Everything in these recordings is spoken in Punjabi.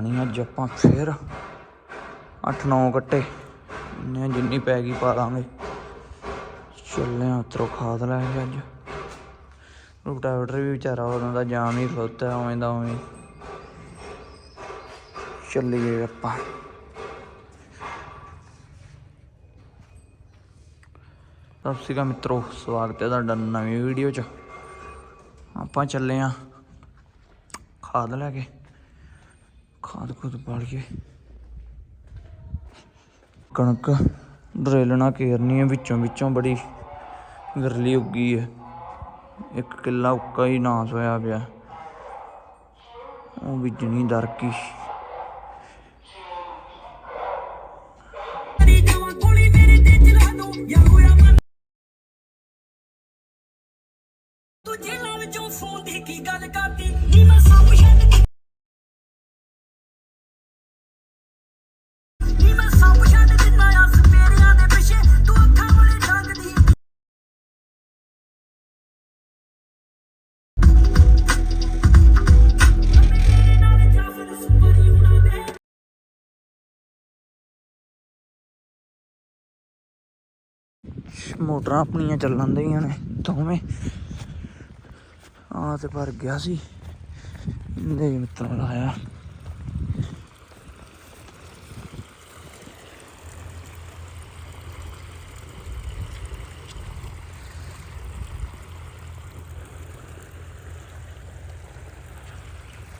ਨਹੀਂ ਅੱਜ ਆਪਾਂ ਫੇਰ 8-9 ਕੱਟੇ ਨੇ ਜਿੰਨੀ ਪੈ ਗਈ ਪਾ ਲਾਂਗੇ। ਚੱਲੇ ਉਤਰੋ ਖਾਦ ਲੈ ਕੇ ਅੱਜ। ਰੂਟਾਵੇਟਰ ਵੀ ਵਿਚਾਰਾ ਉਦੋਂ ਦਾ ਜਾਮ ਹੀ ਖਲੋਤਾ ਉਵੇਂ ਦਾ ਉਵੇਂ। ਚੱਲੀਏ ਆਪਾਂ। ਸਤਿ ਸ਼੍ਰੀ ਅਕਾਲ ਮਿੱਤਰੋ, ਸਵਾਗਤ ਹੈ ਤੁਹਾਡਾ ਨਵੀਂ ਵੀਡੀਓ 'ਚ। ਆਪਾਂ ਚੱਲੇ ਆ ਖਾਦ ਲੈ ਕੇ। ਖਾਦ ਖੁਦ ਪਾਲ ਕੇ। ਕਣਕ ਡਰੇਲਣਾ ਨਾਲ ਕੇਰਨੀ ਹੈ ਵਿੱਚੋਂ ਵਿੱਚੋਂ ਬੜੀ ਗਰਲੀ ਉੱਗੀ ਹੈ ਇੱਕ ਕਿੱਲਾ ਉੱਕਾ ਹੀ ਨਾਸ ਹੋਇਆ ਪਿਆ। ਉਹ ਬੀਜਣੀ ਦਰ ਮੋਟਰਾਂ ਆਪਣੀਆਂ ਚੱਲਣ ਦਈਆਂ ਨੇ, ਦੋਵੇਂ। ਆ ਤੇ ਭਰ ਗਿਆ ਸੀ। ਦੇ ਮਿੱਤਰਾਂ ਲਾਇਆ।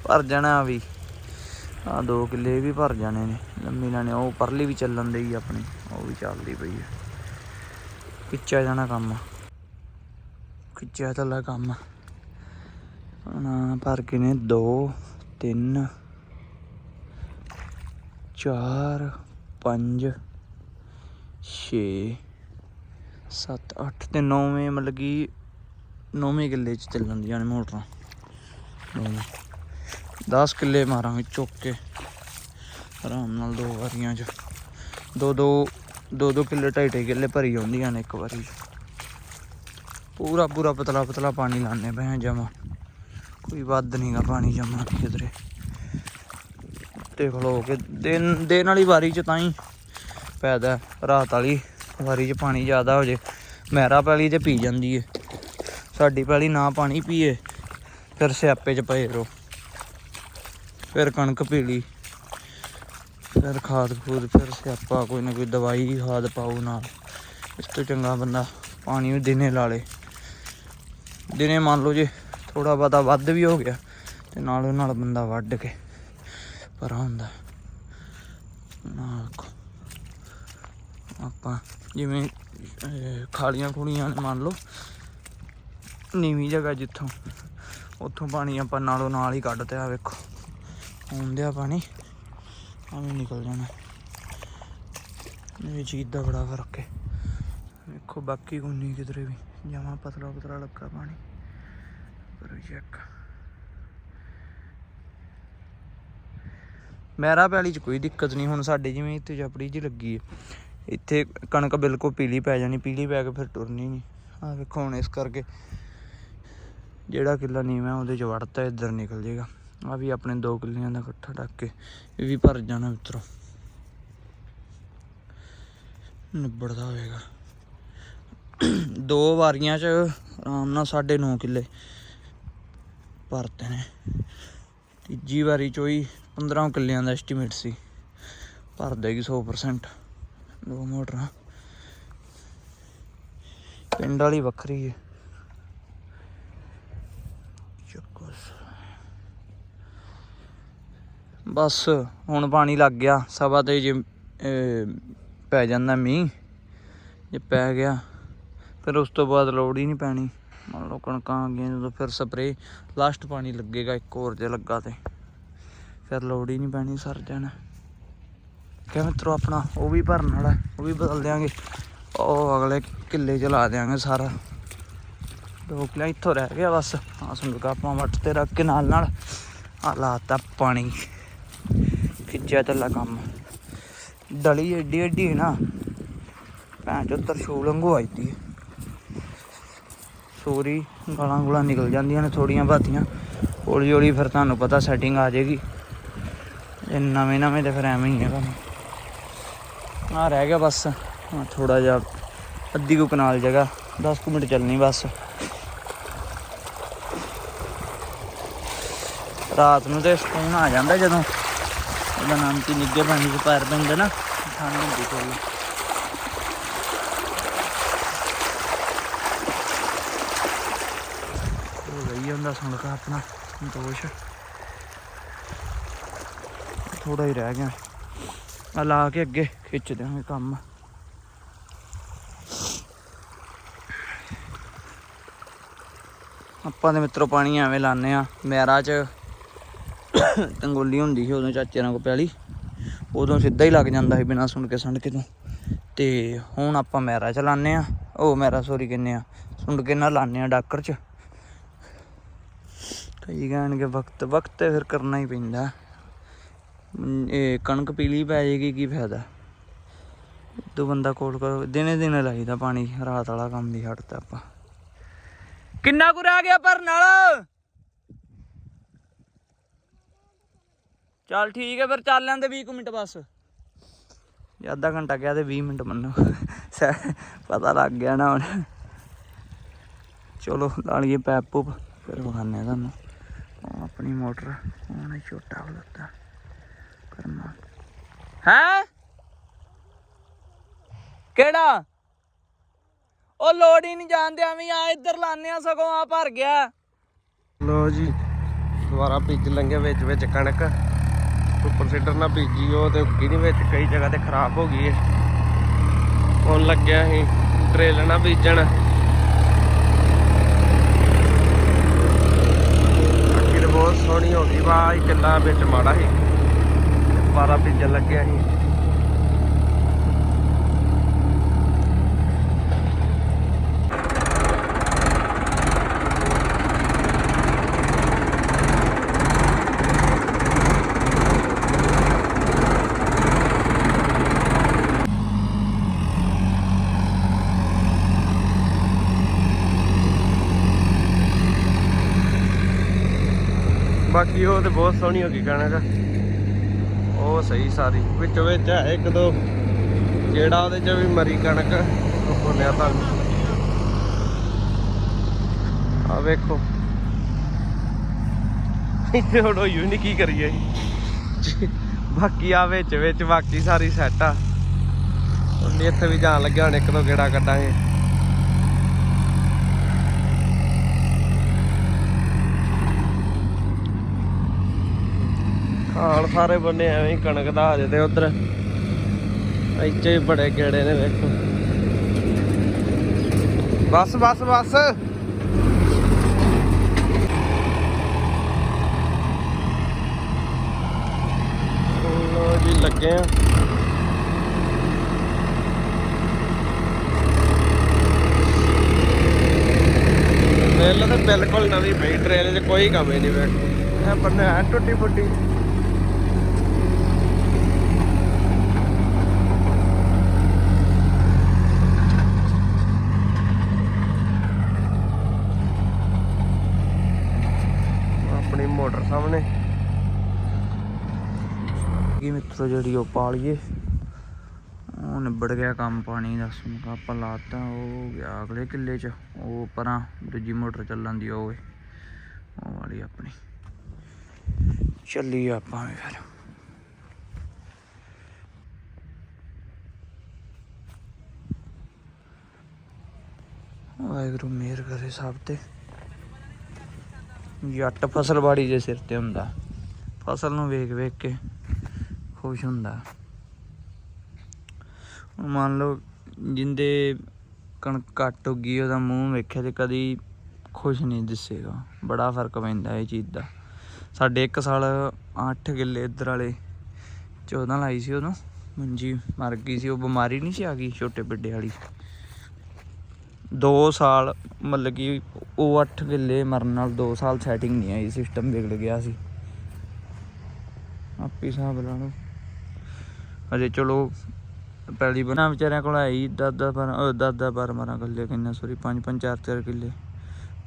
ਭਰ ਜਾਣਾ ਵੀ। ਆ ਦੋ ਕਿੱਲੇ ਵੀ ਭਰ ਜਾਣੇ ਨੇ। ਲੰਮੀ ਲਾਣੇ ਉਹ ਪਰਲੀ ਵੀ ਚੱਲਣ ਦਈ ਆਪਣੀ, ਉਹ ਵੀ ਚੱਲਦੀ ਪਈ ਹੈ ਖਿੱਚਿਆ ਜਾਣਾ ਕੰਮ। ਖਿੱਚਿਆ ਚੱਲਾ ਕੰਮ। ਨਾ ਭਰ ਕੇ ਨੇ 2 3 4 5 6 7 8 ਤੇ 9ਵੇਂ ਮਤਲਬ ਕਿ 9ਵੇਂ ਕਿੱਲੇ ਚ ਚੱਲਣ ਦੀਆਂ ਨੇ ਮੋਟਰਾਂ। 10 ਕਿੱਲੇ ਮਾਰਾਂਗੇ ਚੁੱਕ ਕੇ। ਆਰਾਮ ਨਾਲ ਦੋ ਵਾਰੀਆਂ ਚ। ਦੋ ਦੋ ਦੋ ਦੋ ਕਿੱਲੇ ਢਾਈ ਢਾਈ ਕਿੱਲੇ ਭਰੀ ਆਉਂਦੀਆਂ ਨੇ ਇੱਕ ਵਾਰੀ। ਪੂਰਾ ਪੂਰਾ ਪਤਲਾ ਪਤਲਾ ਪਾਣੀ ਲਾਣੇ ਪਏ ਆ ਜਮਾ। ਕੋਈ ਵੱਧ ਨਹੀਂਗਾ ਪਾਣੀ ਜਮਾ ਕਿਧਰੇ। ਤੇ ਖਲੋ ਕੇ ਦਿਨ ਦਿਨ ਵਾਲੀ ਵਾਰੀ ਚ ਤਾਂ ਹੀ ਪੈਦਾ ਰਾਤ ਵਾਲੀ ਵਾਰੀ ਚ ਪਾਣੀ ਜ਼ਿਆਦਾ ਹੋ ਜੇ। ਮਹਿਰਾ ਪੈਲੀ ਤੇ ਪੀ ਜਾਂਦੀ ਏ। ਸਾਡੀ ਪੈਲੀ ਨਾ ਪਾਣੀ ਪੀਏ, ਫਿਰ ਸਿਆਪੇ ਚ ਪਏ ਰੋ ਫਿਰ ਕਣਕ ਪੀਲੀ ਫਿਰ ਖਾਦ ਖੂਦ ਫਿਰ ਸਿਆਪਾ, ਕੋਈ ਨਾ ਕੋਈ ਦਵਾਈ ਖਾਦ ਪਾਓ ਨਾਲ। ਇਸ ਤੋਂ ਚੰਗਾ ਬੰਦਾ ਪਾਣੀ ਵੀ ਦਿਨੇ ਲਾ ਲੇ। ਦਿਨੇ ਮੰਨ ਲਓ ਜੇ ਥੋੜਾ ਬਹੁਤਾ ਵੱਧ ਵੀ ਹੋ ਗਿਆ ਤੇ ਨਾਲੋਂ ਨਾਲ ਬੰਦਾ ਵੱਢ ਕੇ ਪਰ ਹੁੰਦਾ। ਨਾਲ ਆਪਾਂ ਜਿਵੇਂ ਖਾਲੀਆਂ ਖੁਲੀਆਂ ਮੰਨ ਲਓ, ਨੀਵੀਂ ਜਗ੍ਹਾ ਜਿੱਥੋਂ, ਉੱਥੋਂ ਪਾਣੀ ਆਪਾਂ ਨਾਲੋਂ ਨਾਲ ਹੀ ਕੱਢ ਤੇ ਆ ਵੇਖੋ। ਆਉਂਦਿਆ ਪਾਣੀ। ਐਵੇਂ ਨਿਕਲ ਜਾਣਾ। ਇਹ ਚੀਜ਼ ਦਾ ਬੜਾ ਫ਼ਰਕ ਹੈ। ਵੇਖੋ ਬਾਕੀ ਗੁੰਨੀ ਕਿਧਰੇ ਵੀ, ਜਮਾ ਪਤਲਾ ਪਤਲਾ ਲੱਗਾ ਪਾਣੀ। ਕਰੋ ਚੈੱਕ ਮੇਰਾ ਪੈਲੀ ਚ ਕੋਈ ਦਿੱਕਤ ਨਹੀਂ, ਹੁਣ ਸਾਡੇ ਜਿਵੇਂ ਇੱਥੇ ਜਪੜੀ ਜੀ ਲੱਗੀ ਹੈ। ਇੱਥੇ ਕਣਕ ਬਿਲਕੁਲ ਪੀਲੀ ਪੈ ਜਾਣੀ, ਪੀਲੀ ਪੈ ਕੇ ਫਿਰ ਟੁਰਨੀ ਨਹੀਂ। ਆ ਵੇਖੋ ਹੁਣ ਇਸ ਕਰਕੇ ਜਿਹੜਾ ਕਿੱਲਾ ਨੀਵਾਂ ਉਹਦੇ ਚ ਵੜਤਾ, ਇੱਧਰ ਨਿਕਲ ਜੇਗਾ। ਆ ਵੀ ਆਪਣੇ 2 ਕਿੱਲਿਆਂ ਦਾ ਇਕੱਠਾ ਟੱਕ ਕੇ ਇਹ ਵੀ ਭਰ ਜਾਣਾ ਮਿੱਤਰੋ। ਨਿਬੜਦਾ ਹੋਵੇਗਾ। ਦੋ ਵਾਰੀਆਂ ਚ ਆਰਾਮ ਨਾਲ 9.5 ਕਿੱਲੇ ਭਰਤੇ ਨੇ। ਤੀਜੀ ਵਾਰੀ ਚੋਂ ਹੀ 15 ਕਿੱਲਿਆਂ ਦਾ ਐਸਟੀਮੇਟ ਸੀ। ਭਰ ਦੇਗੀ 100% ਦੋ ਮੋਟਰਾਂ। ਪਿੰਡ ਵਾਲੀ ਵੱਖਰੀ ਹੈ ਚੱਕੋ ਬਸ ਹੁਣ ਪਾਣੀ ਲੱਗ ਗਿਆ ਸਵਾ ਤੇ ਜੇ ਪੈ ਜਾਂਦਾ ਮੀਂਹ, ਜੇ ਪੈ ਗਿਆ, ਫਿਰ ਉਸ ਤੋਂ ਬਾਅਦ ਲੋੜ ਹੀ ਨਹੀਂ ਪੈਣੀ। ਮੰਨ ਲਓ ਕਣਕਾਂ ਆ ਗਈਆਂ, ਜਦੋਂ ਫਿਰ ਸਪਰੇ ਲਾਸਟ ਪਾਣੀ ਲੱਗੇਗਾ, ਇੱਕ ਹੋਰ ਜੇ ਲੱਗਾ ਤੇ। ਫਿਰ ਲੋੜ ਹੀ ਨਹੀਂ ਪੈਣੀ ਸਰ ਜਾਣਾ। ਕਿਆ ਮਿੱਤਰੋ ਆਪਣਾ, ਉਹ ਵੀ ਭਰਨ ਵਾਲਾ, ਉਹ ਵੀ ਬਦਲ ਦਿਆਂਗੇ। ਉਹ ਅਗਲੇ ਕਿੱਲੇ ਚ ਲਾ ਦਿਆਂਗੇ ਸਾਰਾ। ਦੋ ਕਿੱਲਾ ਇੱਥੋਂ ਰਹਿ ਗਿਆ ਬਸ। ਆ ਸੰਦੂਕਾ ਆਪਾਂ ਵੱਟ ਤੇ ਰੱਖ ਕੇ ਨਾਲ ਨਾਲ ਆ ਲਾਤਾ ਪਾਣੀ। ਖਿੱਚਿਆ ਚੱਲਾ ਕੰਮ। ਡਲੀ ਏਡੀ ਏਡੀ ਹੈ ਨਾ, ਭੈਣ ਚੋ ਤਰਸ਼ੂਲ ਵਾਂਗੂ ਆਈਦੀ ਸੋਰੀ ਗਾਲਾਂ ਗੁਲਾਂ ਨਿਕਲ ਜਾਂਦੀਆਂ ਨੇ ਥੋੜੀਆਂ ਬਾਤੀਆਂ। ਹੌਲੀ ਹੌਲੀ ਫਿਰ ਤੁਹਾਨੂੰ ਪਤਾ ਸੈਟਿੰਗ ਆ ਜਾਏਗੀ। ਇਹ ਨਵੇਂ ਨਵੇਂ ਤੇ ਫਿਰ ਐਵੇਂ ਹੀ ਆ ਕੰਮ ਆ ਰਹਿ ਗਿਆ ਬਸ। ਥੋੜਾ ਜਿਹਾ ਅੱਧੀ ਕੁ ਕਨਾਲ ਜਗ੍ਹਾ 10 ਕੁ ਮਿੰਟ ਚੱਲਣੀ ਬਸ। ਰਾਤ ਨੂੰ ਤੇ ਸਕੂਨ ਆ ਜਾਂਦਾ ਜਦੋਂ। ਉਹਦਾ ਨਾਮ ਕੀ ਨਿੱਗੇ ਪਾਣੀ 'ਚ ਪੈਰ ਪੈਂਦੇ ਨਾ। ਠੰਡ ਹੁੰਦੀ ਕੋਈ ਉਹ ਗਈ ਹੁੰਦਾ ਸੁਣਕਾ ਆਪਣਾ ਸੰਤੋਸ਼। ਥੋੜਾ ਹੀ ਰਹਿ ਗਿਆ। ਆ ਲਾ ਕੇ ਅੱਗੇ ਖਿੱਚ ਦਿਆਂਗੇ ਕੰਮ। ਆਪਾਂ ਦੇ ਮਿੱਤਰੋ ਪਾਣੀ ਐਵੇਂ ਲਾਣੇ ਆ ਮੈਰਾ ਚ ਤੰਗੋਲੀ ਹੁੰਦੀ ਸੀ ਉਦੋਂ ਚਾਚੇ ਨਾਲ ਕੋ ਪਿਆਲੀ ਉਦੋਂ ਸਿੱਧਾ ਹੀ ਲੱਗ ਜਾਂਦਾ ਸੀ ਬਿਨਾ ਸੁਣ ਕੇ ਸੰਡ ਕੇ ਤੋਂ। ਤੇ ਹੁਣ ਆਪਾਂ ਮੈਰਾ ਚ ਆ ਉਹ ਮੈਰਾ ਸੋਰੀ ਕਹਿੰਨੇ ਆ ਸੁੰਡ ਕੇ ਨਾਲ ਲਾਣੇ ਆ ਡਾਕਰ ਚ। ਕਈ ਕਹਿਣਗੇ ਵਕਤ ਵਕਤ ਤੇ ਫਿਰ ਕਰਨਾ ਹੀ ਪੈਂਦਾ। ਇਹ ਕਣਕ ਪੀਲੀ ਪੈ ਜਾਏਗੀ, ਕੀ ਫਾਇਦਾ? ਦੋ ਬੰਦਾ ਕੋਲ ਕਰ ਦਿਨੇ ਦਿਨੇ ਲਾਈਦਾ ਪਾਣੀ, ਰਾਤ ਵਾਲਾ ਕੰਮ ਵੀ ਛੱਡਤਾ ਆਪਾਂ। ਕਿੰਨਾ ਕੁ ਰਹਿ ਗਿਆ ਭਰਨ ਵਾਲਾ? ਚੱਲ ਠੀਕ ਹੈ ਫਿਰ ਚੱਲ ਲੈਂਦੇ 20 ਕੁ ਮਿੰਟ ਬਸ। ਜੇ ਅੱਧਾ ਘੰਟਾ ਗਿਆ ਤੇ 20 ਮਿੰਟ ਮੰਨੋ। ਪਤਾ ਲੱਗ ਗਿਆ ਨਾ ਹੁਣ। ਚਲੋ ਲਾ ਲਈਏ ਪੈਪ ਪੂਪ ਫਿਰ ਵਿਖਾਉਂਦੇ ਆ ਤੁਹਾਨੂੰ। ਆਪਣੀ ਮੋਟਰ ਉਹਨੇ ਛੋਟਾ ਖਲੋਤਾ ਕਰਨਾ ਹੈ? ਕਿਹੜਾ? ਉਹ ਲੋੜ ਹੀ ਨਹੀਂ ਜਾਣਦੇ ਐਵੇਂ ਆ ਇੱਧਰ ਲਾਣੇ ਆ ਸਗੋਂ ਆ ਭਰ ਗਿਆ। ਲੋ ਜੀ ਦੁਬਾਰਾ ਬੀਜ ਲੰਗੇ ਵਿੱਚ ਵਿੱਚ ਕਣਕ। ਸੁਪਰ ਸੀਡਰ ਨਾਲ ਬੀਜੀ ਉਹ ਤੇ ਉੱਗੀ ਨਹੀਂ ਵਿੱਚ ਕਈ ਜਗ੍ਹਾ ਤੇ ਖਰਾਬ ਹੋ ਗਈ ਹੈ ਹੁਣ ਲੱਗਿਆ ਸੀ, ਟ੍ਰੇਲ ਨਾਲ ਬੀਜਣ ਅੱਗੇ ਬਹੁਤ ਸੋਹਣੀ ਹੋ ਗਈ, ਵਾਹ, ਇਹ ਕਿੱਲਾ ਵਿੱਚ ਮਾੜਾ ਸੀ। ਦੁਬਾਰਾ ਬੀਜਣ ਲੱਗਿਆ ਸੀ। ਬਾਕੀ ਉਹ ਤੇ ਬਹੁਤ ਸੋਹਣੀ ਹੋ ਗਈ ਕਣਕ ਉਹ ਸਹੀ ਸਾਰੀ। ਵਿੱਚ ਵਿੱਚ ਹੈ ਇੱਕ ਦੋ। ਜਿਹੜਾ ਉਹਦੇ ਚ ਵੀ ਮਰੀ ਕਣਕ, ਉਹ ਬੋਲਿਆ ਤੁਹਾਨੂੰ ਆ ਵੇਖੋ। ਇੱਥੇ ਹੁਣ ਹੋਈ ਨਹੀਂ ਕੀ ਕਰੀਏ ਬਾਕੀ ਆ ਵਿੱਚ ਵਿੱਚ ਬਾਕੀ ਸਾਰੀ ਸੈਟ ਆ। ਉਹਨੇ ਇੱਥੇ ਵੀ ਜਾਣ ਲੱਗਿਆ, ਹੁਣ ਇੱਕ ਦੋ ਗੇੜਾ ਕੱਢਾਂਗੇ। ਖਾਲ ਸਾਰੇ ਬੰਨੇ ਐਵੇਂ ਹੀ ਕਣਕ ਦਾ ਹਜੇ ਤੇ ਉਧਰ। ਇੱਥੇ ਹੀ ਬੜੇ ਗੇੜੇ ਨੇ ਵੇਖੋ। ਬਸ ਬਸ ਬਸ। ਲੋ ਜੀ, ਲੱਗੇ ਆ। ਟ੍ਰੇਲ ਤੇ ਬਿਲਕੁਲ ਨਵੀਂ ਪਈ ਟ੍ਰੇਲ 'ਚ ਕੋਈ ਕਮੀ ਨਹੀਂ ਵੇਖੋ। ਇਹ ਬੰਨੇ ਐ ਟੁੱਟੀ ਫੁੱਟੀ ਆਪਣੀ ਮੋਟਰ ਸਾਹਮਣੇ ਕੀ ਜਿਹੜੀ ਉਹ ਪਾਲੀਏ ਉਹ ਨਿਬੜ ਗਿਆ ਕੰਮ ਪਾਣੀ ਦਾ ਸੁਣਕਾ ਆਪਾਂ ਲਾਤਾ, ਉਹ ਹੋ ਗਿਆ ਅਗਲੇ ਕਿੱਲੇ 'ਚ। ਉਹ ਪਰਾਂ ਦੂਜੀ ਮੋਟਰ ਚੱਲਣ ਦੀ ਉਹ ਉਹ ਵਾਲੀ ਆਪਣੀ। ਚੱਲੀ ਆਪਾਂ ਵੀ ਫਿਰ। ਵਾਹਿਗੁਰੂ, ਮਿਹਰ ਕਰੇ ਸਭ ਤੇ। ਜੱਟ ਫਸਲਬਾੜੀ ਦੇ ਸਿਰ ਤੇ ਹੁੰਦਾ। ਫਸਲ ਨੂੰ ਵੇਖ ਵੇਖ ਕੇ ਖੁਸ਼ ਹੁੰਦਾ। ਹੁਣ ਮੰਨ ਲਓ ਜਿੰਦੇ ਕਣਕ ਘੱਟ ਉੱਗੀ ਉਹਦਾ ਮੂੰਹ ਵੇਖਿਆ ਤੇ ਕਦੀ ਖੁਸ਼ ਨਹੀਂ ਦਿਸੇਗਾ। ਬੜਾ ਫ਼ਰਕ ਪੈਂਦਾ ਇਹ ਚੀਜ਼ ਦਾ। ਸਾਡੇ ਇੱਕ ਸਾਲ 8 ਕਿੱਲੇ ਇੱਧਰ ਵਾਲੇ 14 ਲਾਈ ਸੀ ਉਦੋਂ। ਮੰਜੀ ਮਰ ਗਈ ਸੀ, ਉਹ ਬਿਮਾਰੀ ਨਹੀਂ ਸੀ ਆ ਗਈ ਛੋਟੇ ਵੱਡੇ ਵਾਲੀ। 2 ਸਾਲ ਮਤਲਬ ਕਿ ਉਹ 8 ਕਿੱਲੇ ਮਰਨ ਨਾਲ 2 ਸਾਲ ਸੈਟਿੰਗ ਨਹੀਂ ਆਈ ਸਿਸਟਮ ਵਿਗੜ ਗਿਆ ਸੀ। ਆਪੇ ਹਿਸਾਬ ਲਾ ਲਓ। ਅਜੇ ਚਲੋ, ਪਹਿਲੀ ਬਣਾ ਵਿਚਾਰਿਆਂ ਕੋਲ ਆਈ ਦਾਦਾ ਪਰ ਉਹ ਦਾਦਾ ਪਰ ਮਰਾਂ ਗੱਲੇ ਕਿੰਨਾ ਸੋਰੀ ਪੰਜ ਪੰਜ, ਚਾਰ ਚਾਰ ਕਿੱਲੇ।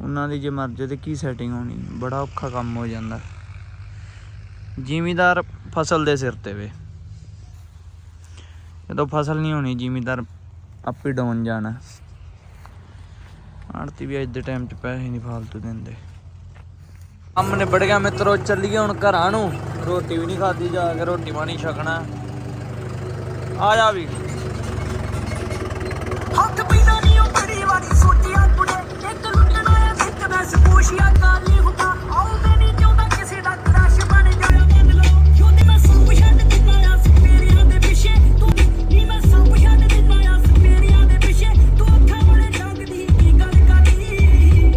ਉਹਨਾਂ ਦੀ ਜੇ ਮਰ ਜੇ ਤੇ ਕੀ ਸੈਟਿੰਗ ਹੋਣੀ, ਬੜਾ ਔਖਾ ਕੰਮ ਹੋ ਜਾਂਦਾ। ਜ਼ਿਮੀਦਾਰ ਫਸਲ ਦੇ ਸਿਰ ਤੇ ਵੇ। ਜਦੋਂ ਫਸਲ ਨਹੀਂ ਹੋਣੀ, ਜ਼ਿਮੀਦਾਰ ਆਪੇ ਡਾਊਨ ਜਾਣਾ। ਆੜਤੀ ਵੀ ਅੱਜ ਦੇ ਟਾਈਮ 'ਚ ਪੈਸੇ ਨਹੀਂ ਫਾਲਤੂ ਦਿੰਦੇ। ਕੰਮ ਨਿਬੜ ਗਿਆ ਮਿੱਤਰੋ, ਚੱਲੀਏ ਹੁਣ ਘਰਾਂ ਨੂੰ। ਰੋਟੀ ਵੀ ਨਹੀਂ ਖਾਦੀ ਜਾ ਕੇ, ਰੋਟੀ ਪਾਣੀ ਛਕਣਾ। ਆ ਜਾ ਵੀ। ਹੱਥ ਪੀਣਾ ਨਹੀਂ ਉਹ ਬੜੀ ਵਾਰੀ ਸੋਚਿਆ ਕੁੜੇ। ਇੱਕ ਲੁੱਟਣ ਆਇਆ ਸਿੱਕ ਵੈਸ ਪੋਸ਼ੀਆ ਕਾਲੀ ਹੁੰਦਾ। ਆਉ ਮੈਂ ਨਹੀਂ ਚਾਹੁੰਦਾ ਕਿਸੇ ਦਾ ਕ੍ਰਸ਼ ਬਣ ਜਾਣਾ ਮੰਨ ਲਓ ਕਿਉਂਕਿ ਮੈਂ ਸਭ ਛੱਡ ਆ ਸਪੇਰੀਆਂ ਦੇ ਪਿੱਛੇ। ਤੂੰ ਨਹੀਂ ਮੈਂ ਸਭ ਛੱਡ ਆ ਸਪੇਰੀਆਂ ਦੇ ਪਿੱਛੇ। ਤੂੰ ਅੱਖਾਂ ਬੜੇ ਜਾਗਦੀ ਕੀ ਗੱਲ ਕਰਦੀ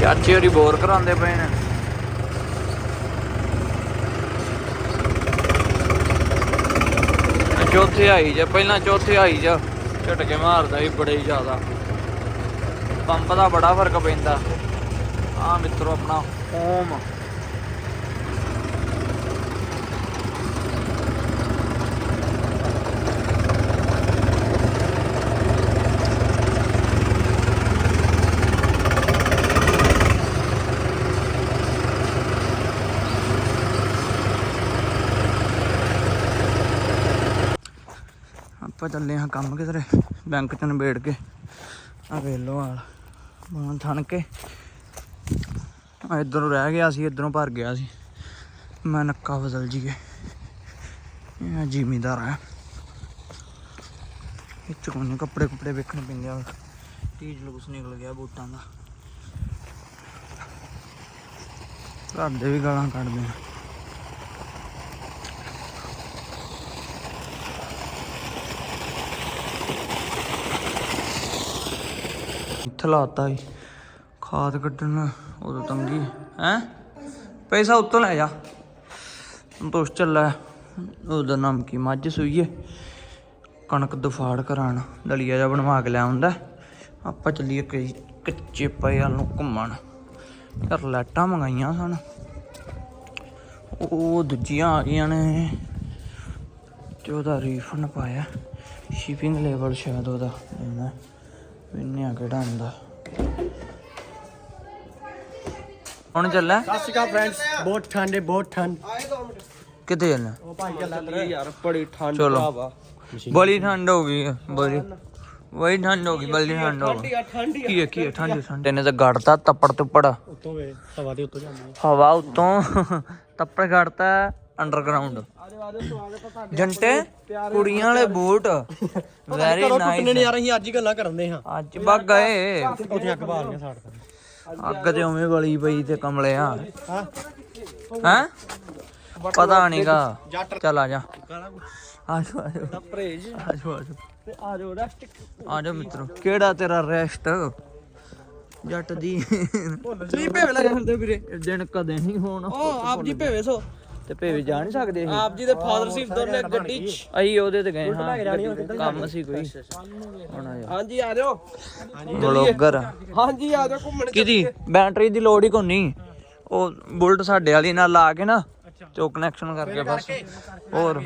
ਚਾਚੇ ਹੋਰੀ ਬੋਰ ਕਰਾਉਂਦੇ ਪਏ ਨੇ। ਚੌਥੇ ਆਈ ਜਾ, ਪਹਿਲਾਂ ਚੌਥੇ ਆਈ ਜਾ, ਝਟਕੇ ਮਾਰਦਾ ਸੀ ਬੜੇ ਹੀ ਜ਼ਿਆਦਾ। ਪੰਪ ਦਾ ਬੜਾ ਫ਼ਰਕ ਪੈਂਦਾ। ਆ ਮਿੱਤਰੋ ਆਪਣਾ ਹੋਮ ਆਪਾਂ ਚੱਲੇ ਹਾਂ ਕੰਮ ਕਿਧਰੇ ਬੈਂਕ ਚ ਨਿਬੇੜ ਕੇ। ਆ ਵੇਖ ਲੋ ਹਾਲ ਥਣ ਕੇ। ਆ ਇਧਰੋਂ ਰਹਿ ਗਿਆ ਸੀ, ਇਧਰੋਂ ਭਰ ਗਿਆ ਸੀ। ਮੈਂ ਨੱਕਾ ਬਦਲ ਜੀਏ। ਇਹ ਜ਼ਿਮੀਦਾਰ ਆ। ਇਹ ਚੋਂ ਕੱਪੜੇ ਕੁਪੜੇ ਵੇਖਣ ਪੈਂਦੇ ਆ। ਟੀਜ ਲੂਸ ਨਿਕਲ ਗਿਆ ਬੂਟਾਂ ਦਾ। ਘਰ ਦੇ ਵੀ ਗਾਲਾਂ ਕੱਢਦੇ ਆ। ਇੱਥੇ ਲਾਤਾ ਸੀ ਖਾਦ ਕੱਢਣ, ਉਦੋਂ ਤੰਗੀ। ਹੈ? ਪੈਸਾ ਉੱਤੋਂ ਲੈ ਜਾ। ਸੰਤੋਸ਼ ਚੱਲਾ। ਉਹਦਾ ਨਾਮ ਕੀ? ਮੱਝ ਸੂਈਏ। ਕਣਕ ਦਫਾੜ ਕਰਾਣ। ਦਲੀਆ ਜਿਹਾ ਬਣਵਾ ਕੇ ਲੈ ਆਉਂਦਾ। ਆਪਾਂ ਚੱਲੀਏ ਕਈ ਕੱਚੇ ਪਏ ਵੱਲ ਨੂੰ ਘੁੰਮਣ। ਯਾਰ ਲਾਈਟਾਂ ਮੰਗਾਈਆਂ ਸਨ। ਉਹ ਦੂਜੀਆਂ ਆ ਗਈਆਂ ਨੇ। ਤੇ ਉਹਦਾ ਰੀਫੰਡ ਪਾਇਆ। ਸ਼ਿਪਿੰਗ ਲੇਬਲ ਸ਼ਾਇਦ ਉਹਦਾ। ਇੰਨਾ ਇੰਨਾ ਕਿਹੜਾ ਹੁੰਦਾ। ਹੁਣ ਚੱਲਾ? ਸਤਿ ਸ਼੍ਰੀ ਅਕਾਲ ਫਰੈਂਡਸ ਬਹੁਤ ਠੰਡ ਹੈ ਬਹੁਤ ਠੰਡ। ਕਿੱਥੇ ਚੱਲਣਾ? ਉਹ ਭਾਈ ਚੱਲ ਯਾਰ ਬੜੀ ਠੰਡ। ਭਰਾਵਾ ਬੜੀ ਠੰਡ ਹੋ ਗਈ ਬੜੀ। ਬੜੀ ਠੰਡ ਹੋ ਗਈ ਬੜੀ ਠੰਡ ਹੋ ਗਈ। ਆ ਠੰਡੀ ਕੀ ਹੈ ਕੀ ਹੈ ਠੰਡ ਠੰਡ ਇਹਨੇ ਤਾਂ ਗੜਤਾ ਤੱਪੜ ਤੁੱਪੜ। ਉੱਤੋਂ ਵੇ ਹਵਾ ਦੇ ਉੱਤੋਂ ਜਾਂਦੀ ਹਵਾ ਉਤੋਂ ਤੱਪੜ ਗੜਤਾ ਅੰਡਰਗਰਾਉਂਡ ਜੰਟੇ ਕੁੜੀਆਂ ਵਾਲੇ ਬੂਟ। ਵੈਰੀ ਨਾਈਸ ਯਾਰ ਅਸੀਂ ਅੱਜ ਹੀ ਗੱਲਾਂ ਕਰਦੇ ਹਾਂ। ਅੱਜ ਬੱਗ ਗਏ। ਉੱਥੇ ਅੱਗ ਸਾੜ ਕਰ ਅੱਗ ਤੇ ਉਵੇਂ ਬਲੀ ਪਈ ਤੇ ਕਮਲਿਆ ਹਾਂ। ਹੈ? ਪਤਾ ਨਹੀਂਗਾ ਚੱਲ ਆ ਜਾ। ਆਜੋ ਆਜੋ ਆਜੋ ਆਜੋ ਤੇ ਰੈਸਟ ਆਜੋ ਮਿੱਤਰੋ ਕਿਹੜਾ ਤੇਰਾ ਰੈਸਟ ਜੱਟ ਦੀ। ਤੁਸੀਂ ਭੇਵੇ ਲੱਗ ਜਾਂਦੇ ਵੀਰੇ। ਦਿਨ ਕਦੇ ਨਹੀਂ ਹੋਣਾ। ਉਹ ਆਪ ਜੀ ਭੇਵੇ ਸੋ। ਤੇ ਭੇਵੇ ਜਾ ਨਹੀਂ ਸਕਦੇ ਅਸੀਂ? ਆਪ ਜੀ ਦੇ ਫਾਦਰ ਸੀ ਦੋਨੇ ਗੱਡੀ ਚ। ਅਸੀਂ ਉਹਦੇ ਤੇ ਗਏ ਹਾਂ ਕੰਮ ਸੀ ਕੋਈ। ਹੁਣ ਆ ਜਾ ਹਾਂਜੀ ਆ ਜਾਓ। ਬਲੌਗਰ ਹਾਂਜੀ ਆ ਜਾਓ ਘੁੰਮਣ ਕਿਹਦੀ? ਬੈਟਰੀ ਦੀ ਲੋੜ ਹੀ ਕੋਈ ਨਹੀਂ। ਉਹ ਬੁਲਟ ਸਾਡੇ ਵਾਲੀ ਨਾਲ ਲਾ ਕੇ ਨਾ ਤੇ ਉਹ ਕਨੈਕਸ਼ਨ ਕਰਕੇ ਬਸ। ਹੋਰ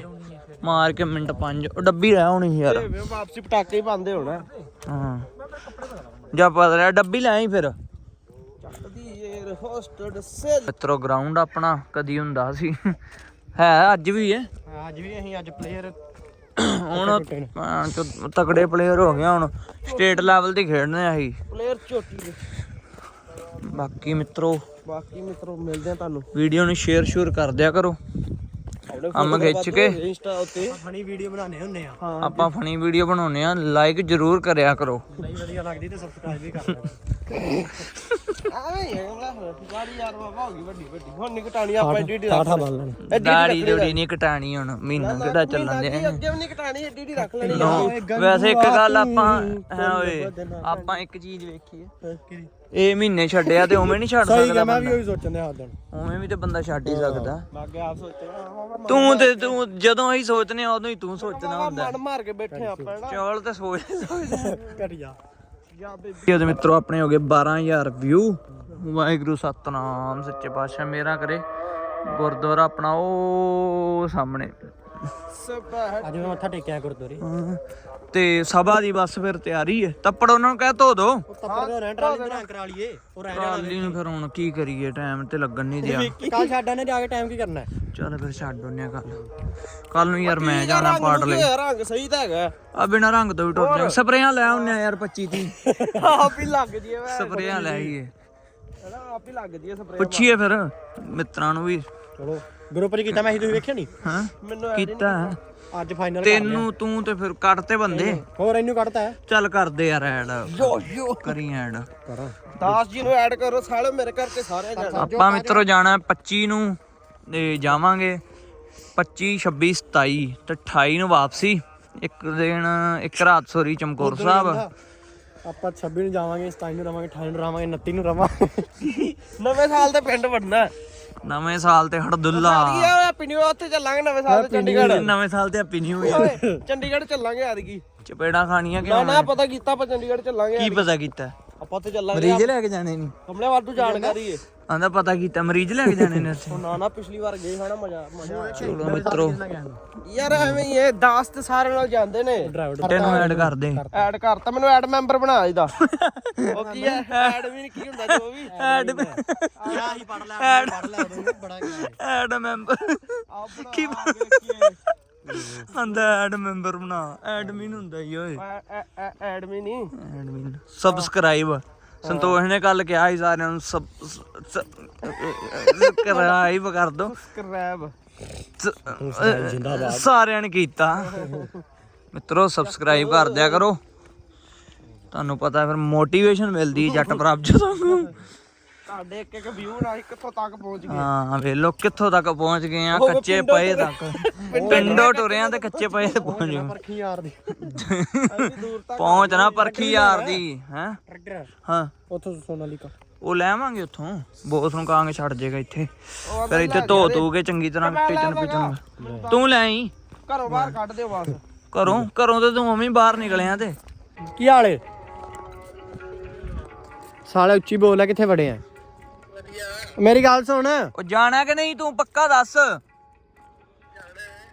ਮਾਰ ਕੇ ਮਿੰਟ ਪੰਜ। ਉਹ ਡੱਬੀ ਰਹਿ ਹੋਣੀ ਸੀ ਯਾਰ। ਵਾਪਸੀ ਪਟਾਕੇ ਹੀ ਪਾਉਂਦੇ ਹੋਣਾ। ਹਾਂ। ਜਾ ਪਤਾ ਰਿਹਾ ਡੱਬੀ ਲੈ ਆਈ ਫਿਰ। ਹੋਸਟਡ ਸੇਲ ਮਿੱਤਰੋ ਗਰਾਊਂਡ ਆਪਣਾ ਕਦੀ ਹੁੰਦਾ ਸੀ ਹੈ ਅੱਜ ਵੀ ਹੈ ਅੱਜ ਵੀ ਅਸੀਂ ਅੱਜ ਪਲੇਅਰ ਹੁਣ ਭੈਣ ਚੋ ਤਕੜੇ ਪਲੇਅਰ ਹੋ ਗਏ ਹੁਣ ਸਟੇਟ ਲੈਵਲ ਤੇ ਖੇਡਦੇ ਆ ਅਸੀਂ ਪਲੇਅਰ ਝੋਟੀ ਦੇ ਬਾਕੀ ਮਿੱਤਰੋ ਬਾਕੀ ਮਿੱਤਰੋ ਮਿਲਦੇ ਆ ਤੁਹਾਨੂੰ ਵੀਡੀਓ ਨੂੰ ਸ਼ੇਅਰ ਸ਼ੂਰ ਕਰ ਦਿਆ ਕਰੋ ਅੰਮ ਖਿੱਚ ਕੇ ਇੰਸਟਾ ਉੱਤੇ ਫਨੀ ਵੀਡੀਓ ਬਣਾਉਂਦੇ ਹੁੰਨੇ ਆ। ਆਪਾਂ ਫਨੀ ਵੀਡੀਓ ਬਣਾਉਨੇ ਆ। ਲਾਈਕ ਜਰੂਰ ਕਰਿਆ ਕਰੋ। ਨਹੀਂ ਵਧੀਆ ਲੱਗਦੀ ਤੇ ਸਬਸਕ੍ਰਾਈਬ ਵੀ ਕਰ ਲੈਣਾ। ਠਾਠਾ ਬੰਨ ਲੈਣਾ। ਦਾੜੀ ਦੂੜੀ ਨਹੀਂ ਕਟਾਣੀ ਹੁਣ ਮਹੀਨਾ ਕਿਹੜਾ ਚੱਲਣ ਦੇ ਅੱਗੇ ਵੀ ਨਹੀਂ ਘਟਾਣੀ ਐਡੀ ਐਡੀ ਰੱਖ ਲੈਣੀ ਵੈਸੇ ਇੱਕ ਗੱਲ ਆਪਾਂ ਹੈ ਓਏ ਆਪਾਂ ਇੱਕ ਚੀਜ਼ ਵੇਖੀ ਹੈ। ਇਹ ਮਹੀਨੇ ਛੱਡਿਆ ਤੇ ਉਵੇਂ ਨਹੀਂ ਛੱਡ ਸਹੀ ਸਕਦਾ ਗਿਆ ਮੈਂ ਵੀ ਉਹੀ ਸੋਚਣ ਦੇ ਹੱਦ ਉਵੇਂ ਵੀ ਤੇ ਬੰਦਾ ਛੱਡ ਹੀ ਸਕਦਾ। ਮੈਂ ਅੱਗੇ ਆਪ ਸੋਚਣਾ ਤੂੰ ਤੇ ਤੂੰ ਜਦੋਂ ਅਸੀਂ ਸੋਚਨੇ ਆ ਉਦੋਂ ਹੀ ਤੂੰ ਸੋਚਣਾ ਹੁੰਦਾ। ਮਨ ਮਾਰ ਕੇ ਬੈਠੇ ਆਪਾਂ ਚੌਲ ਤੇ ਸੋਚ ਸੋਚਦਾ ਘਟਿਆ। ਜਾਂ ਇਹਦੇ ਮਿੱਤਰੋ ਆਪਣੇ ਹੋ ਗਏ 12000 ਵਿਊ ਵਾਹਿਗੁਰੂ ਸਤਨਾਮ ਸੱਚੇ ਪਾਤਸ਼ਾਹ ਮੇਰਾ ਕਰੇ। ਗੁਰਦੁਆਰਾ ਆਪਣਾ ਉਹ ਸਾਹਮਣੇ। ਅੱਜ ਮੈਂ ਮੱਥਾ ਟੇਕਿਆ ਗੁਰਦੁਆਰੇ। ਤੇ ਸਭਾ ਦੀ ਬਸ ਫਿਰ ਤਿਆਰੀ ਹੈ। ਤੱਪੜ ਉਹਨਾਂ ਨੂੰ ਕਹਿ ਧੋ ਦੋ। ਉਹ ਤੱਪੜ ਦਾ ਰਹਿਣ ਟਰਾਲੀ ਬਣਾ ਕਰਾ ਲਈਏ। ਉਹ ਰਹਿ ਜਾਣਾ ਟਰਾਲੀ ਨੂੰ ਫਿਰ ਹੁਣ ਕੀ ਕਰੀਏ ਟਾਈਮ ਤੇ ਲੱਗਣ ਨਹੀਂ ਦਿਆ। ਕੱਲ ਛੱਡਾਂ ਨੇ ਜਾ ਕੇ ਟਾਈਮ ਕੀ ਕਰਨਾ ਹੈ? ਚੱਲ ਫਿਰ ਛੱਡ ਉਹਨੇ ਕੱਲ ਕੱਲ ਨੂੰ ਯਾਰ ਮੈਂ ਜਾਣਾ ਪਾਟ ਲਈ। ਰੰਗ ਸਹੀ ਤਾਂ ਹੈਗਾ। ਆ ਬਿਨਾ ਰੰਗ ਤੋਂ ਵੀ ਟੁੱਟ ਜਾ ਸਪਰੇਆਂ ਲੈ ਆਉਨੇ ਯਾਰ 25 ਦੀ ਆਪ ਹੀ ਲੱਗ ਜੀ ਵੇ ਸਪਰੇਆਂ ਲੈ ਆਈਏ। ਆਪ ਹੀ ਲੱਗ ਜੀ ਸਪਰੇ ਪੁੱਛੀਏ ਫਿਰ ਮਿੱਤਰਾਂ ਨੂੰ ਵੀ। ਚਲੋ ਗਰੁੱਪ 'ਚ ਕੀਤਾ ਮੈਂ ਸੀ ਤੁਸੀਂ ਵੇਖਿਆ ਨਹੀਂ? ਹਾਂ ਮੈਨੂੰ ਕੀਤਾ ਅੱਜ ਫਾਈਨਲ ਤੈਨੂੰ ਤੂੰ ਤੇ ਫਿਰ ਕੱਟ ਤੇ ਬੰਦੇ ਹੋਰ ਇਹਨੂੰ ਕੱਢਤਾ ਹੈ? ਚੱਲ ਕਰਦੇ ਯਾਰ ਐਡ। ਯੋ ਯੋ ਕਰੀ ਐਡ। ਕਰਾਂ। ਦਾਸ ਜੀ ਨੂੰ ਐਡ ਕਰੋ ਸਾਲੇ ਮੇਰੇ ਕਰਕੇ ਸਾਰੇ ਜਾਣੇ। ਆਪਾਂ ਮਿੱਤਰੋ ਜਾਣਾ 25 ਨੂੰ ਤੇ ਜਾਵਾਂਗੇ 25 26 27 ਤੇ 28 ਨੂੰ ਵਾਪਸੀ। ਇੱਕ ਦਿਨ ਇੱਕ ਰਾਤ ਸੋਰੀ ਚਮਕੌਰ ਸਾਹਿਬ। ਆਪਾਂ 26 ਨੂੰ ਜਾਵਾਂਗੇ 27 ਨੂੰ ਰਵਾਂਗੇ 28 ਨੂੰ ਰਵਾਂਗੇ 29 ਨੂੰ ਰਵਾਂਗੇ। ਨਵੇਂ ਸਾਲ ਤੇ ਪਿੰਡ ਵੜਨਾ ਨਵੇਂ ਸਾਲ ਤੇ ਹੜਦੁੱਲਾ। ਆ ਪਿੰਡਿਓ ਉੱਥੇ ਚੱਲਾਂਗੇ ਨਵੇਂ ਸਾਲ ਤੇ ਚੰਡੀਗੜ੍ਹ। ਨਵੇਂ ਸਾਲ ਤੇ ਹੈਪੀ ਨਿਊ ਓਏ ਚੰਡੀਗੜ੍ਹ ਚੱਲਾਂਗੇ ਐਤਕੀ। ਚਪੇੜਾ ਖਾਣੀਆਂ ਕਿ ਨਾ ਨਾ ਪਤਾ ਕੀਤਾ ਆਪਾਂ ਚੰਡੀਗੜ੍ਹ ਚੱਲਾਂਗੇ ਕੀ ਪਤਾ ਕੀਤਾ? ਆਪਾਂ ਉੱਥੇ ਚੱਲਾਂਗੇ ਮਰੀਜ਼ ਲੈ ਕੇ ਜਾਣੇ ਨਹੀਂ ਹਮਲੇ ਵਾਧੂ ਜਾਣਕਾਰੀ ਏ ਆਂਦਾ ਪਤਾ ਕੀਤਾ ਮਰੀਜ਼ ਲੈ ਕੇ ਜਾਣੇ ਨੇ ਉੱਥੇ। ਨਾ ਨਾ ਪਿਛਲੀ ਵਾਰ ਗਏ ਹਨਾ ਮਜ਼ਾ ਮਜ਼ਾ ਆਇਆ। ਚਲੋ ਮਿੱਤਰੋ ਯਾਰ ਐਵੇਂ ਹੀ ਇਹ ਦਾਸ ਤੇ ਸਾਰੇ ਨਾਲ ਜਾਂਦੇ ਨੇ। ਤੈਨੂੰ ਐਡ ਕਰ ਦੇ ਐਡ ਕਰਤਾ ਮੈਨੂੰ ਐਡ ਮੈਂਬਰ ਬਣਾ ਇਹਦਾ। ਉਹ ਕੀ ਹੈ? ਐਡਮਿਨ ਕੀ ਹੁੰਦਾ ਜੋ ਵੀ। ਐਡ ਆ ਹੀ ਪੜ ਲੈ ਪੜ ਲੈ ਉਹਨੂੰ ਬੜਾ ਗਿਆ ਐਡ ਮੈਂਬਰ ਕੀ ਆਂਦਾ ਐਡ ਮੈਂਬਰ ਬਣਾ ਐਡਮਿਨ ਹੁੰਦਾ ਹੀ ਓਏ। ਐਡਮਿਨ ਹੀ। ਐਡਮਿਨ ਸਬਸਕ੍ਰਾਈਬ ਸੰਤੋਸ਼ ਨੇ ਕੱਲ ਕਿਹਾ ਸੀ ਸਾਰਿਆਂ ਨੂੰ ਸਬ ਸਬਸਕ੍ਰਾਈਬ ਕਰ ਦੋ। ਸਕ੍ਰੈਬ ਜਿੰਦਾਬਾਦ। ਸਾਰਿਆਂ ਨੇ ਕੀਤਾ। ਮਿੱਤਰੋ ਸਬਸਕ੍ਰਾਈਬ ਕਰ ਦਿਆ ਕਰੋ। ਤੁਹਾਨੂੰ ਪਤਾ ਫਿਰ ਮੋਟੀਵੇਸ਼ਨ ਮਿਲਦੀ ਜੱਟ ਪ੍ਰਭਜੋਤ ਤੋਂ ਤੁਹਾਡੇ ਇੱਕ ਇੱਕ ਵਿਊ ਨਾਲ ਕਿੱਥੋਂ ਤੱਕ ਪਹੁੰਚ ਗਏ। ਹਾਂ ਵੇਲੋ ਕਿੱਥੋਂ ਤੱਕ ਪਹੁੰਚ ਗਏ ਆ ਕੱਚੇ ਪਏ ਤੱਕ। ਪਿੰਡੋਂ ਟੁਰਿਆਂ ਤੇ ਕੱਚੇ ਪਏ ਤੇ ਪਹੁੰਚ ਗਏ। ਪਰਖੀ ਯਾਰ ਦੀ। ਅਸੀਂ ਦੂਰ ਤੱਕ ਪਹੁੰਚ ਨਾ ਪਰਖੀ ਯਾਰ ਦੀ ਹੈ? ਟਰੈਕਟਰ ਹਾਂ। ਉੱਥੋਂ ਸੋਨਾਲੀਕਾ ਉਹ ਲੈ ਆਵਾਂਗੇ ਉੱਥੋਂ। ਬੋਸ ਨੂੰ ਕਹਾਂਗੇ ਛੱਡ ਜੇਗਾ ਇੱਥੇ। ਫਿਰ ਇੱਥੇ ਧੋ ਧੂ ਕੇ ਚੰਗੀ ਤਰ੍ਹਾਂ ਟਿਚਨ ਪਿਚਨ ਤੂੰ ਲੈ ਆਈ। ਘਰੋਂ ਬਾਹਰ ਕੱਢ ਦਿਓ ਬਸ। ਘਰੋਂ ਘਰੋਂ ਤੇ ਤੂੰ ਉਵੇਂ ਬਾਹਰ ਨਿਕਲਿਆ ਤੇ। ਕੀ ਹਾਲੇ ਸਾਲੇ ਉੱਚੀ ਬੋਲ ਲੈ ਕਿੱਥੇ ਵੜੇ ਆ? ਮੇਰੀ ਗੱਲ ਸੁਣ। ਉਹ ਜਾਣਾ ਕਿ ਨਹੀਂ ਤੂੰ? ਪੱਕਾ ਦੱਸ।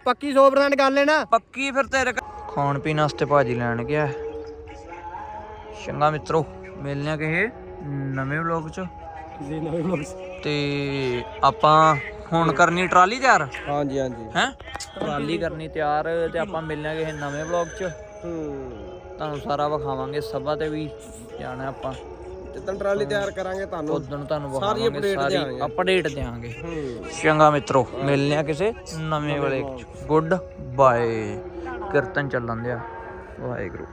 ਪੱਕੀ 100% ਗੱਲ ਹੈ ਨਾ ਪੱਕੀ ਫਿਰ ਤੇਰੇ ਖਾਣ ਪੀਣ ਵਾਸਤੇ ਭਾਜੀ ਲੈਣ ਗਿਆ। ਚੰਗਾ ਮਿੱਤਰੋ ਮਿਲਨੇ ਆ ਕਿਸੇ ਨਵੇਂ ਵਲੌਗ ਚ। ਕਿਸੇ ਨਵੇਂ ਵਲੌਗ ਤੇ ਆਪਾਂ ਹੁਣ ਕਰਨੀ ਟਰਾਲੀ ਤਿਆਰ? ਹਾਂਜੀ ਹਾਂਜੀ। ਹੈ? ਟਰਾਲੀ ਕਰਨੀ ਤਿਆਰ ਤੇ ਆਪਾਂ ਮਿਲਨੇ ਆ ਕਿਸੇ ਨਵੇਂ ਵਲੌਗ ਚ। ਤੁਹਾਨੂੰ ਸਾਰਾ ਵਿਖਾਵਾਂਗੇ ਸਭਾ ਤੇ ਵੀ। ਜਾਣਾ ਆਪਾਂ। ਜਿੱਦਣ ਟਰਾਲੀ ਤਿਆਰ ਕਰਾਂਗੇ ਤੁਹਾਨੂੰ ਉਦੋਂ ਤੁਹਾਨੂੰ ਸਾਰੀ ਵਿਖਾਵਾਂਗੇ update ਸਾਰੀ ਦਿਆਂਗੇ। ਅਪਡੇਟ ਦੇਵਾਂਗੇ ਹੂੰ। ਚੰਗਾ ਮਿੱਤਰੋ ਮਿਲਨੇ ਆ ਕਿਸੇ ਨਵੇਂ ਵਾਲੇ ਗੁੱਡ ਬਾਏ ਕੀਰਤਨ ਚੱਲਣ ਦਿਆ। ਵਾਹਿਗੁਰੂ।